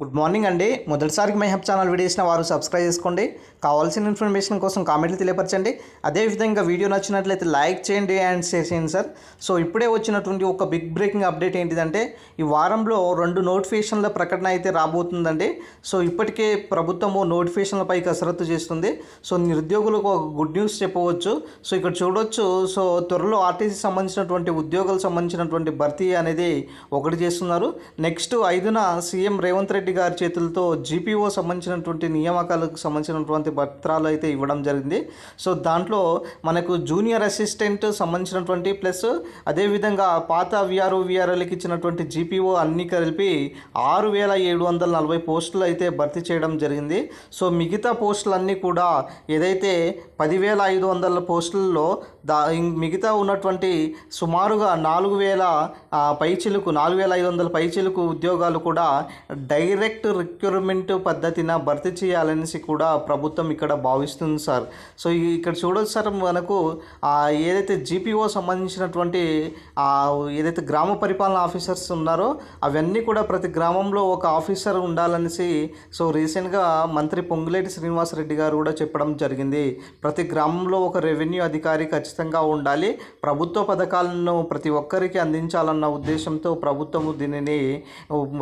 Good morning అండి. మొదటిసారికి my hub channel video చేసిన వారు సబ్స్క్రైబ్ చేసుకోండి. కావాల్సిన ఇన్ఫర్మేషన్ కోసం కామెంట్లు తెలియపరచండి. అదేవిధంగా వీడియో నచ్చినట్లయితే లైక్ చేయండి అండ్ షేర్ చేయండి సార్. సో ఇప్పుడే వచ్చినటువంటి ఒక బిగ్ బ్రేకింగ్ అప్డేట్ ఏంటిదంటే ఈ వారంలో రెండు నోటిఫికేషన్ల ప్రకటన అయితే రాబోతుందండి. సో ఇప్పటికే ప్రభుత్వము నోటిఫికేషన్లపై కసరత్తు చేస్తుంది. సో నిరుద్యోగులకు ఒక గుడ్ న్యూస్ చెప్పవచ్చు. సో ఇక్కడ చూడొచ్చు సో త్వరలో ఆర్టీసీ సంబంధించినటువంటి ఉద్యోగాలకు సంబంధించినటువంటి భర్తీ అనేది ఒకటి చేస్తున్నారు. నెక్స్ట్ ఐదున సీఎం రేవంత్ రెడ్డి గారి చేతులతో జీపీఓ సంబంధించినటువంటి నియామకాలకు సంబంధించినటువంటి పత్రాలు అయితే ఇవ్వడం జరిగింది. సో దాంట్లో మనకు జూనియర్ అసిస్టెంట్ సంబంధించినటువంటి ప్లస్ అదేవిధంగా పాత విఆర్ఓ విఆర్ఓలకి ఇచ్చినటువంటి జీపీఓ అన్ని కలిపి ఆరు వేల ఏడు వందల నలభై పోస్టులు అయితే భర్తీ చేయడం జరిగింది. సో మిగతా పోస్టులన్నీ కూడా ఏదైతే పదివేల ఐదు వందల పోస్టుల్లో దా మిగతా ఉన్నటువంటి సుమారుగా నాలుగు వేల పైచిలకు నాలుగు వేల ఐదు వందల పైచిలకు ఉద్యోగాలు కూడా డైరెక్ట్ రిక్రూట్మెంట్ పద్ధతిన భర్తీ చేయాలనేసి కూడా ప్రభుత్వం ఇక్కడ భావిస్తుంది సార్. సో ఇక్కడ చూడొచ్చు సార్ మనకు ఏదైతే జీపీఓ సంబంధించినటువంటి ఏదైతే గ్రామ పరిపాలన ఆఫీసర్స్ ఉన్నారో అవన్నీ కూడా ప్రతి గ్రామంలో ఒక ఆఫీసర్ ఉండాలనేసి సో రీసెంట్గా మంత్రి పొంగులేటి శ్రీనివాసరెడ్డి గారు కూడా చెప్పడం జరిగింది. ప్రతి గ్రామంలో ఒక రెవెన్యూ అధికారి ఖచ్చితంగా ఉండాలి. ప్రభుత్వ పథకాలను ప్రతి ఒక్కరికి అందించాలన్న ఉద్దేశంతో ప్రభుత్వము దీనిని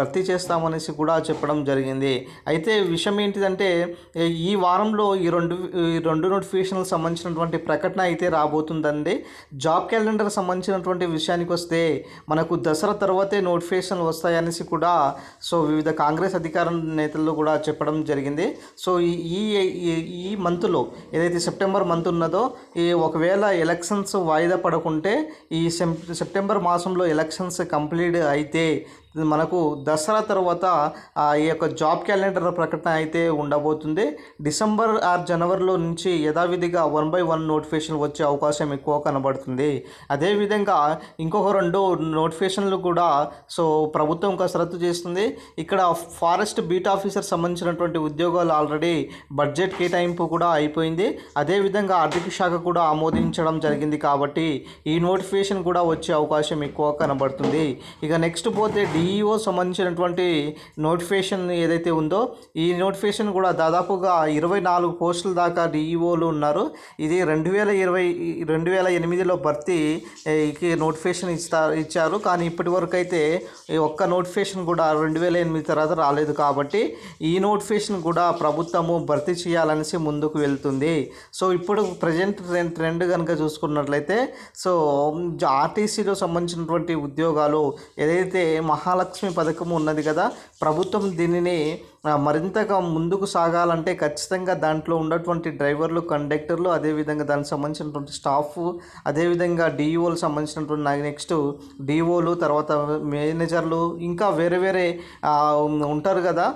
భర్తీ చేస్తామనేసి కూడా చెప్పడం జరిగింది. అయితే విషయం ఏంటిదంటే ఈ వారంలో ఈ రెండు ఈ రెండు నోటిఫికేషన్లకు సంబంధించినటువంటి ప్రకటన అయితే రాబోతుందండి. జాబ్ క్యాలెండర్ సంబంధించినటువంటి విషయానికి వస్తే మనకు దసరా తర్వాతే నోటిఫికేషన్లు వస్తాయనేసి కూడా సో వివిధ కాంగ్రెస్ అధికార నేతలు కూడా చెప్పడం జరిగింది. సో ఈ ఈ- ఈ- ఈ మంత్లో ఏదైతే సెప్టెంబర్ మంత్ ఉన్నదో ఈ ఒకవేళ ఎలక్షన్స్ వాయిదా పడకుంటే ఈ సెప్ సెప్టెంబర్ మాసంలో ఎలక్షన్స్ కంప్లీట్ అయితే మనకు దసరా తర్వాత ఆ ఈ యొక్క జాబ్ క్యాలెండర్ ప్రకటన అయితే ఉండబోతుంది. డిసెంబర్ ఆర్ జనవరిలో నుంచి యథావిధిగా వన్ బై వన్ నోటిఫికేషన్ వచ్చే అవకాశం ఎక్కువ కనబడుతుంది. అదేవిధంగా ఇంకొక రెండు నోటిఫికేషన్లు కూడా సో ప్రభుత్వం కసరత్తు చేస్తుంది. ఇక్కడ ఫారెస్ట్ బీట్ ఆఫీసర్ సంబంధించినటువంటి ఉద్యోగాలు ఆల్రెడీ బడ్జెట్ కేటాయింపు కూడా అయిపోయింది. అదేవిధంగా ఆర్థిక శాఖ కూడా ఆమోదించడం జరిగింది కాబట్టి ఈ నోటిఫికేషన్ కూడా వచ్చే అవకాశం ఎక్కువ కనబడుతుంది. ఇక నెక్స్ట్ పోతే డి ఈఓ సంబంధించినటువంటి నోటిఫికేషన్ ఏదైతే ఉందో ఈ నోటిఫికేషన్ కూడా దాదాపుగా ఇరవై నాలుగు పోస్టుల దాకా డిఈఓలు ఉన్నారు. ఇది రెండు వేల ఇరవై రెండు వేల ఎనిమిదిలో భర్తీకి నోటిఫికేషన్ ఇస్తా ఇచ్చారు. కానీ ఇప్పటి వరకు అయితే ఈ ఒక్క నోటిఫికేషన్ కూడా రెండు వేల ఎనిమిది తర్వాత రాలేదు కాబట్టి ఈ నోటిఫికేషన్ కూడా ప్రభుత్వము భర్తీ చేయాలనేసి ముందుకు వెళ్తుంది. సో ఇప్పుడు ప్రజెంట్ ట్రెండ్ కనుక చూసుకున్నట్లయితే సో ఆర్టీసీలో సంబంధించినటువంటి ఉద్యోగాలు ఏదైతే మహా మహాలక్ష్మి పథకం ఉన్నది కదా. ప్రభుత్వం దీనిని మరింతగా ముందుకు సాగాలంటే ఖచ్చితంగా దాంట్లో ఉన్నటువంటి డ్రైవర్లు కండక్టర్లు అదేవిధంగా దానికి సంబంధించినటువంటి స్టాఫ్ అదేవిధంగా డిఈఓలు సంబంధించినటువంటి నెక్స్ట్ డిఓలు తర్వాత మేనేజర్లు ఇంకా వేరే వేరే ఉంటారు కదా.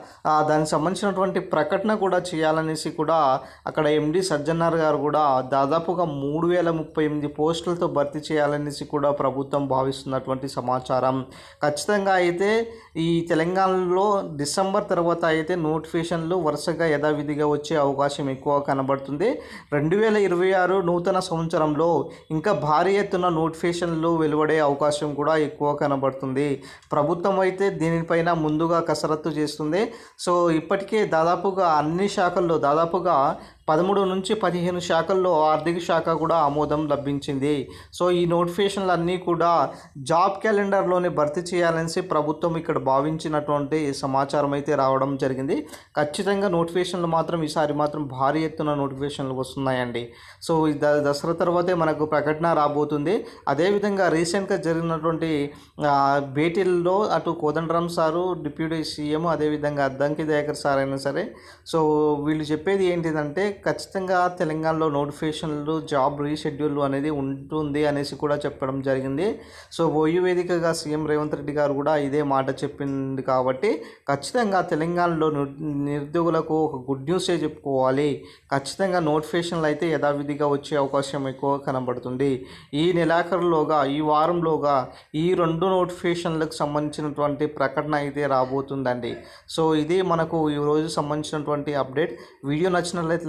దానికి సంబంధించినటువంటి ప్రకటన కూడా చేయాలనేసి కూడా అక్కడ ఎండి సజ్జనార్ గారు కూడా దాదాపుగా మూడు వేల ముప్పై ఎనిమిది పోస్టులతో భర్తీ చేయాలనేసి కూడా ప్రభుత్వం భావిస్తున్నటువంటి సమాచారం. ఖచ్చితంగా అయితే ఈ తెలంగాణలో డిసెంబర్ తర్వాత అయితే నోటిఫికేషన్లు వరుసగా యథావిధిగా వచ్చే అవకాశం ఎక్కువ కనబడుతుంది. రెండు వేల ఇరవై ఆరు నూతన సంవత్సరంలో ఇంకా భారీ ఎత్తున నోటిఫికేషన్లు వెలువడే అవకాశం కూడా ఎక్కువ కనబడుతుంది. ప్రభుత్వం అయితే దీనిపైన ముందుగా కసరత్తు చేస్తుంది. సో ఇప్పటికే దాదాపుగా అన్ని శాఖల్లో దాదాపుగా పదమూడు నుంచి పదిహేను శాఖల్లో ఆర్థిక శాఖ కూడా ఆమోదం లభించింది. సో ఈ నోటిఫికేషన్లు అన్నీ కూడా జాబ్ క్యాలెండర్లోనే భర్తీ చేయాలనేసి ప్రభుత్వం ఇక్కడ భావించినటువంటి సమాచారం అయితే రావడం జరిగింది. ఖచ్చితంగా నోటిఫికేషన్లు మాత్రం ఈసారి మాత్రం భారీ ఎత్తున నోటిఫికేషన్లు వస్తున్నాయండి. సో ద దసరా తర్వాతే మనకు ప్రకటన రాబోతుంది. అదేవిధంగా రీసెంట్గా జరిగినటువంటి భేటీల్లో అటు కోదండరామ్ సారు డిప్యూటీ సీఎం అదేవిధంగా అద్దంకి దయాకర్ సార్ అయినా సరే. సో వీళ్ళు చెప్పేది ఏంటిదంటే ఖచ్చితంగా తెలంగాణలో నోటిఫికేషన్లు జాబ్ రీషెడ్యూల్ అనేది ఉంటుంది అనేసి కూడా చెప్పడం జరిగింది. సో ఓయూ వేదికగా సీఎం రేవంత్ రెడ్డి గారు కూడా ఇదే మాట చెప్పింది కాబట్టి ఖచ్చితంగా తెలంగాణలో నిరుద్యోగులకు ఒక గుడ్ న్యూసే చెప్పుకోవాలి. ఖచ్చితంగా నోటిఫికేషన్లు అయితే యథావిధిగా వచ్చే అవకాశం ఎక్కువ కనబడుతుంది. ఈ నెలాఖరులోగా ఈ వారంలోగా ఈ రెండు నోటిఫికేషన్లకు సంబంధించినటువంటి ప్రకటన అయితే రాబోతుందండి. సో ఇది మనకు ఈ రోజు సంబంధించినటువంటి అప్డేట్. వీడియో నచ్చినట్లయితే